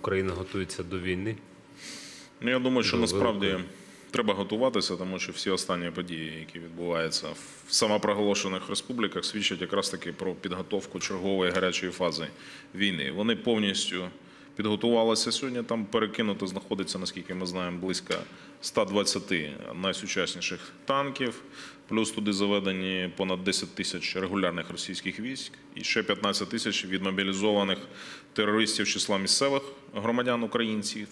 Україна готується до війни. Ну, я думаю, що До насправді великої. треба готуватися, тому що всі останні події, які відбуваються в самопроголошених республіках, свідчать якраз таки про підготовку чергової гарячої фази війни. Вони повністю підготувалися сьогодні. Там перекинуто знаходиться, наскільки ми знаємо, близько 120 найсучасніших танків. Плюс туди заведені понад 10 тисяч регулярних російських військ і ще 15 тисяч відмобілізованих терористів з числа місцевих громадян українців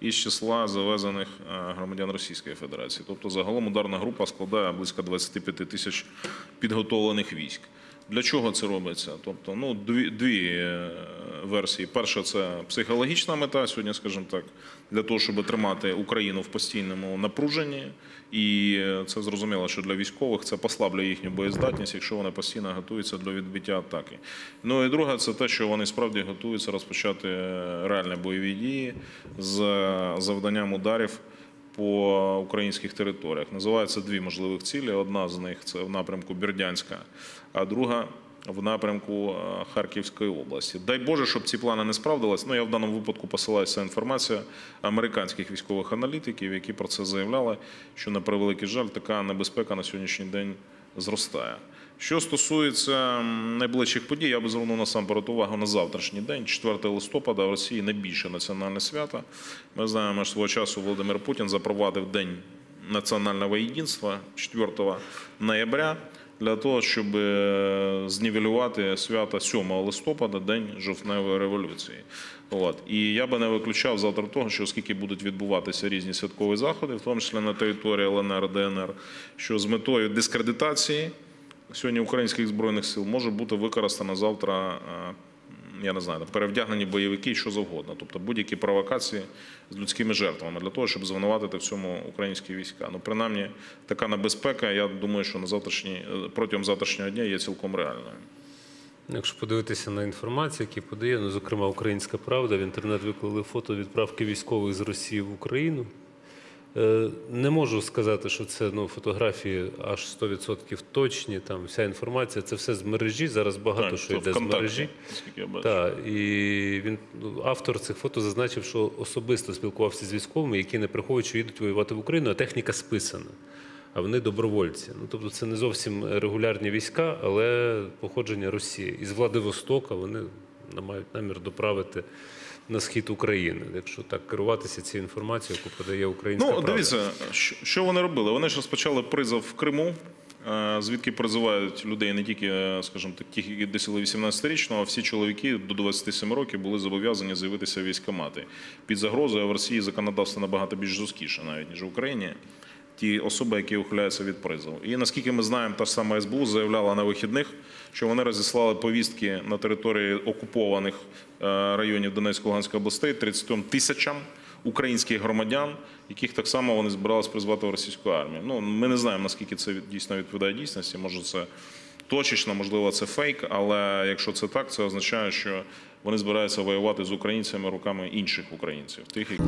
і з числа завезених е, громадян Російської Федерації. Тобто загалом ударна група складає близько 25 тисяч підготовлених військ. Для чого це робиться? Тобто, ну дві, дві е, версії. Перша це психологічна мета, сьогодні, скажімо так, для того, щоб тримати Україну в постійному напруженні. І е, це зрозуміло, що для військових це послаблює їхню боєздатність, якщо вони постійно готуються до відбиття атаки. Ну і друге, це те, що вони справді готуються розпочати е, реальні бойові дії з завданням ударів по українських територіях. Називаються дві можливих цілі. Одна з них це в напрямку Бердянська, а друга в напрямку е, Харківської області. Дай Боже, щоб ці плани не справдились. Ну я в даному випадку посилаюся інформація американських військових аналітиків, які про це заявляли, що на превеликий жаль, така небезпека на сьогоднішній день зростає. Що стосується найближчих подій, я би звернув насамперед увагу на завтрашній день, 4 листопада, в Росії найбільше національне свято. Ми знаємо, що свого часу Володимир Путін запровадив День національного єдинства 4 ноября для того, щоб е, знівелювати свято 7 листопада, День жовтневої революції. От. І я би не виключав завтра того, що оскільки будуть відбуватися різні святкові заходи, в тому числі на території ЛНР, ДНР, що з метою дискредитації сьогодні українських збройних сил може бути використано завтра. е, Я не знаю, перевдягнені бойовики, що завгодно, тобто будь-які провокації з людськими жертвами для того, щоб звинуватити в цьому українські війська. Ну, принаймні, така небезпека, я думаю, що на завтрашній е, протягом завтрашнього дня є цілком реальною. Якщо подивитися на інформацію, які подає, ну, зокрема, Українська Правда, в інтернет виклали фото відправки військових з Росії в Україну. Е, Не можу сказати, що це ну, фотографії аж 100% точні. Там вся інформація, це все з мережі. Зараз багато що йде з мережі. Так, і він ну, автор цих фото зазначив, що особисто спілкувався з військовими, які не приховують, що їдуть воювати в Україну, а техніка списана. А вони добровольці. Ну тобто це не зовсім регулярні війська, але походження Росії. Із Владивостока вони мають намір доправити на схід України. Якщо так керуватися цією інформацією, яку подає українська Ну, правда. дивіться, що, вони робили? Вони ж розпочали призов в Криму, е, звідки призивають людей не тільки, е, скажімо так, ті, які досягли 18-річного, а всі чоловіки до 27 років були зобов'язані з'явитися в військкомати. Під загрозою а в Росії законодавство набагато більш жорсткіше, навіть ніж в Україні. Ті особи, які ухиляються від призову. І наскільки ми знаємо, та ж сама СБУ заявляла на вихідних, що вони розіслали повістки на території окупованих е, районів Донецької Луганської областей 30 тисячам українських громадян, яких так само вони збиралися призвати в російську армію. Ну ми не знаємо наскільки це дійсно відповідає дійсності. Може, це точечно, можливо, це фейк, але якщо це так, це означає, що вони збираються воювати з українцями руками інших українців, тих, які